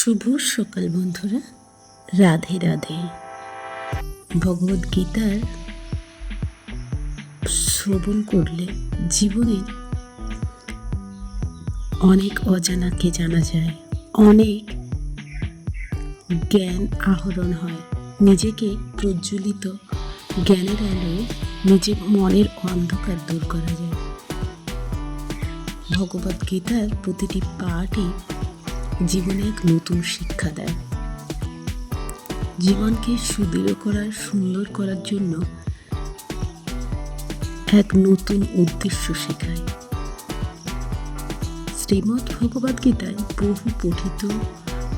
শুভ সকাল বন্ধুরা। রাধে রাধে। ভগবদ গীতার শ্রবণ করলে জীবনের অনেক অজানাকে জানা যায়। অনেক জ্ঞান আহরণ হয়। নিজেকে প্রজ্বলিত জ্ঞানের আলোয় নিজের মনের অন্ধকার দূর করা যায়। ভগবদ্গীতার প্রতিটি পাঠই জীবনে এক নতুন শিক্ষা দেয়। জীবনকে সুদৃঢ় করার, সুন্দর করার জন্য এক নতুন উদ্দেশ্য শেখায়। শ্রীমৎ ভগবদ গীতায় বহু পঠিত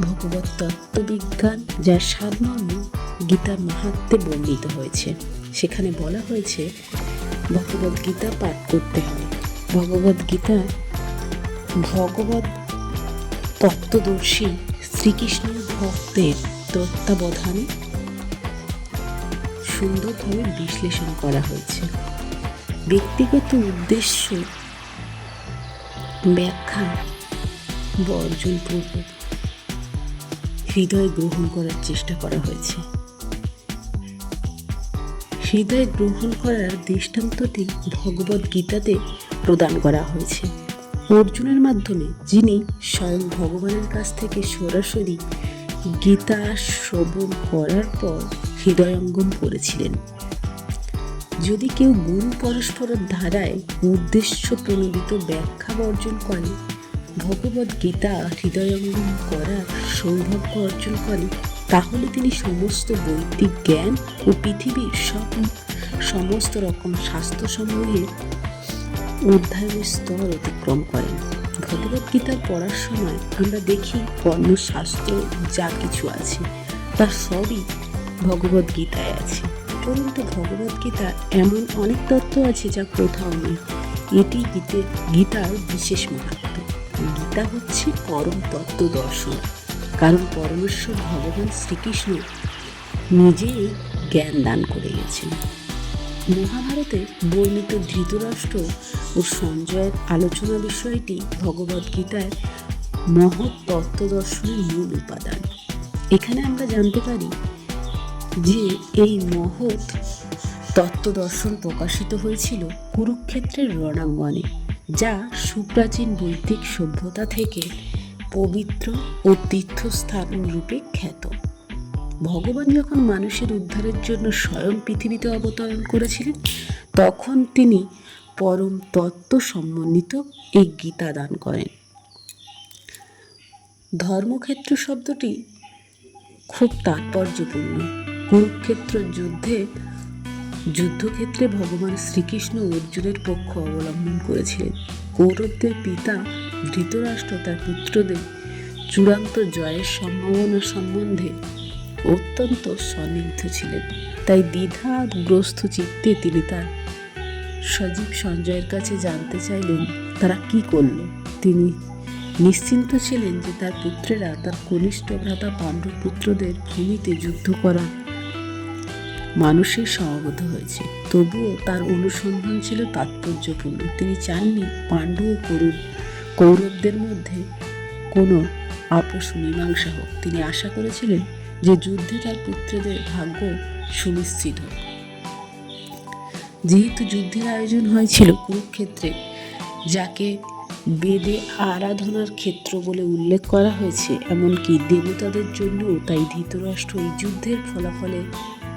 ভগবত তত্ত্ববিজ্ঞান যার সারমর্ম গীতার মাহাত্মে বর্ণিত হয়েছে। সেখানে বলা হয়েছে, ভগবদ গীতা পাঠ করতে হবে। ভগবদ গীতা ভগবত তত্ত্বদর্শী শ্রীকৃষ্ণ ভক্তের তত্ত্বাবধানে সুন্দরভাবে বিশ্লেষণ করা হয়েছে। ব্যক্তিগত উদ্দেশ্য ব্যাখ্যা বর্জনপূর্বক হৃদয় গ্রহণ করার চেষ্টা করা হয়েছে। হৃদয় গ্রহণ করার দৃষ্টান্তটি ভগবদ্গীতাতে প্রদান করা হয়েছে। অর্জুনের মাধ্যমে যিনি স্বয়ং ভগবানের কাছ থেকে সরাসরি গীতা শ্রবণ করার পর হৃদয়ঙ্গম করেছিলেন। যদি কেউ গুরু পরস্পরের ধারায় উদ্দেশ্য প্রণোদিত ব্যাখ্যা বর্জন করে ভগবদ গীতা হৃদয়ঙ্গম করার সৌভাগ্য অর্জন করে, তাহলে তিনি সমস্ত বৈদিক জ্ঞান ও পৃথিবীর সব সমস্ত রকম স্বাস্থ্য সমূহের অধ্যায়ের স্তর অতিক্রম করেন। ভগবদ গীতা পড়ার সময় আমরা দেখি কর্ম কর্মশাস্ত্র যা কিছু আছে তার সবই ভগবদ গীতায় আছে। পরন্তু ভগবদ গীতা এমন অনেক তত্ত্ব আছে যা কোথাও নেই এটি গীতে, গীতার বিশেষ মাহাত্ম। গীতা হচ্ছে পরম তত্ত্ব দর্শন, কারণ পরমেশ্বর ভগবান শ্রীকৃষ্ণ নিজেই জ্ঞান দান করে গেছেন। মহাভারতে বর্ণিত ধৃতরাষ্ট্র ও সঞ্জয়ের আলোচনা বিষয়টি ভগবদ গীতার মহৎ তত্ত্বদর্শনের মূল উপাদান। এখানে আমরা জানতে পারি যে এই মহৎ তত্ত্বদর্শন প্রকাশিত হয়েছিল কুরুক্ষেত্রের রণাঙ্গনে, যা সুপ্রাচীন বৈদিক সভ্যতা থেকে পবিত্র ও তীর্থস্থান রূপে খ্যাত। ভগবান যখন মানুষের উদ্ধারের জন্য স্বয়ং পৃথিবীতে অবতরণ করেছিলেন, তখন তিনি পরম তত্ত্ব সম্বন্ধিত এই গীতা দান করেন। ধর্মক্ষেত্র শব্দটি খুব তাৎপর্যপূর্ণ। কুরুক্ষেত্র যুদ্ধে, যুদ্ধক্ষেত্রে ভগবান শ্রীকৃষ্ণ অর্জুনের পক্ষ অবলম্বন করেছিলেন। কৌরবদের পিতা, ধৃতরাষ্ট্র তার পুত্রদের চূড়ান্ত জয়ের সম্ভাবনা সম্বন্ধে অত্যন্ত সন্নিগ্ধ ছিলেন। তাই দ্বিধাগ্রস্ত চিত্তে তিনি তার সজীব সঞ্জয়ের কাছে জানতে চাইলেন, তারা কি করল? তিনি নিশ্চিন্ত ছিলেন যে তার পুত্রেরা, তার কনিষ্ঠ ভ্রাতা পাণ্ডব পুত্রদের ভূমিতে যুদ্ধ করা মানুষের সমাগত হয়েছে। তবুও তার অনুসন্ধান ছিল তাৎপর্যপূর্ণ। তিনি চাননি পাণ্ডু ও করুণ কৌরবদের মধ্যে কোনো আপোষ মীমাংসা হোক। তিনি আশা করেছিলেন যে যুদ্ধে তার পুত্রদের ভাগ্য সুনিশ্চিত। যেহেতু যুদ্ধের আয়োজন হয়েছিল কুরুক্ষেত্রে, যাকে বেদে আরাধনার ক্ষেত্র বলে উল্লেখ করা হয়েছে, এমনকি দেবতাদের জন্যও তাই ধৃতরাষ্ট্র এই যুদ্ধের ফলাফলে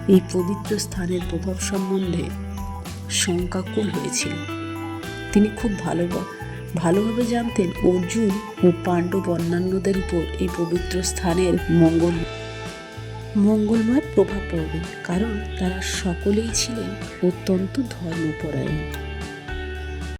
এই পবিত্র স্থানের প্রভাব সম্বন্ধে শঙ্কাকুল হয়েছিল। তিনি খুব ভালো ভালোভাবে জানতেন অর্জুন ও পাণ্ডব অন্যান্যদের উপর এই পবিত্র স্থানের মঙ্গল মঙ্গলময় প্রভাব পড়বে কারণ তারা সকলেই ছিলেন অত্যন্ত ধর্মপরায়ণ।